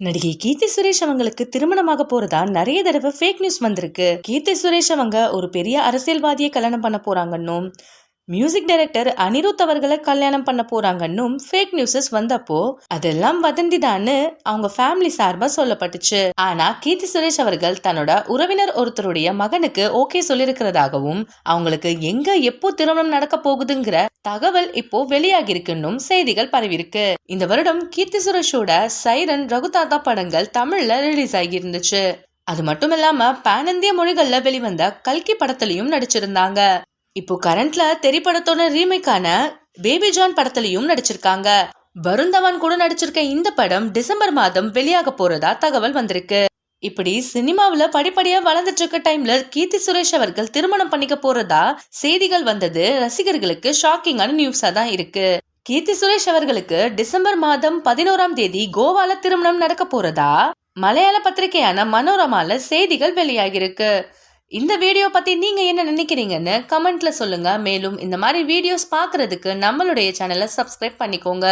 நடிகை கீர்த்தி சுரேஷ் அவங்களுக்கு திருமணமாக போறதா நிறைய தடவை ஃபேக் நியூஸ் வந்திருக்கு. கீர்த்தி சுரேஷ் அவங்க ஒரு பெரிய அரசியல்வாதியை கல்யாணம் பண்ண போறாங்கன்னும் மியூசிக் டைரக்டர் அனிருத் அவர்களை கல்யாணம் பண்ண போறாங்கன்னும் ஃபேக் நியூஸஸ் வந்தப்போ அதெல்லாம் வதந்திதான்னு அவங்க ஃபேமிலி சார்பா சொல்லப்பட்டுச்சு. ஆனா கீர்த்தி சுரேஷ் அவர்கள் தன்னோட உறவினர் ஒருத்தருடைய மகனுக்கு ஓகே சொல்லியிருக்கிறதாகவும் அவங்களுக்கு எங்க எப்போ திருமணம் நடக்க போகுதுங்கிற தகவல் இப்போ வெளியாகி இருக்குன்னும் செய்திகள் பரவிருக்கு இந்த வருடம் கீர்த்தி சுரேஷோட சைரன் ரகுதாத்தா படங்கள் தமிழ்ல ரிலீஸ் ஆகி இருந்துச்சு அது மட்டும் இல்லாம பேன் இந்திய மொழிகள்ல வெளிவந்த கல்கி படத்திலையும் நடிச்சிருந்தாங்க. இப்போ கரண்ட்ல திரைப்படத்தோட படத்தோட ரீமேக்கான பேபி ஜான் படத்துலயும் நடிச்சிருக்காங்க. வருந்தவன் கூட நடிச்சிருக்க இந்த படம் டிசம்பர் மாதம் வெளியாக போறதா தகவல் வந்திருக்கு. இப்படி சினிமாவில் படிப்படியாக வளர்ந்துட்டு இருக்க டைம்ல கீர்த்தி சுரேஷ் அவர்கள் திருமணம் பண்ணிக்க போறதா செய்திகள் வந்தது ரசிகர்களுக்கு ஷாக்கிங்கான நியூஸா தான் இருக்கு. கீர்த்தி சுரேஷ் அவர்களுக்கு டிசம்பர் மாதம் பதினோராம் தேதி கோவால திருமணம் நடக்க போறதா? மலையாள பத்திரிகையான மனோரமால செய்திகள் வெளியாகிருக்கு இந்த வீடியோ பத்தி நீங்க என்ன நினைக்கிறீங்கன்னு கமெண்ட்ல சொல்லுங்க. மேலும் இந்த மாதிரி வீடியோஸ் பாக்குறதுக்கு நம்மளுடைய சேனலை சப்ஸ்கிரைப் பண்ணிக்கோங்க.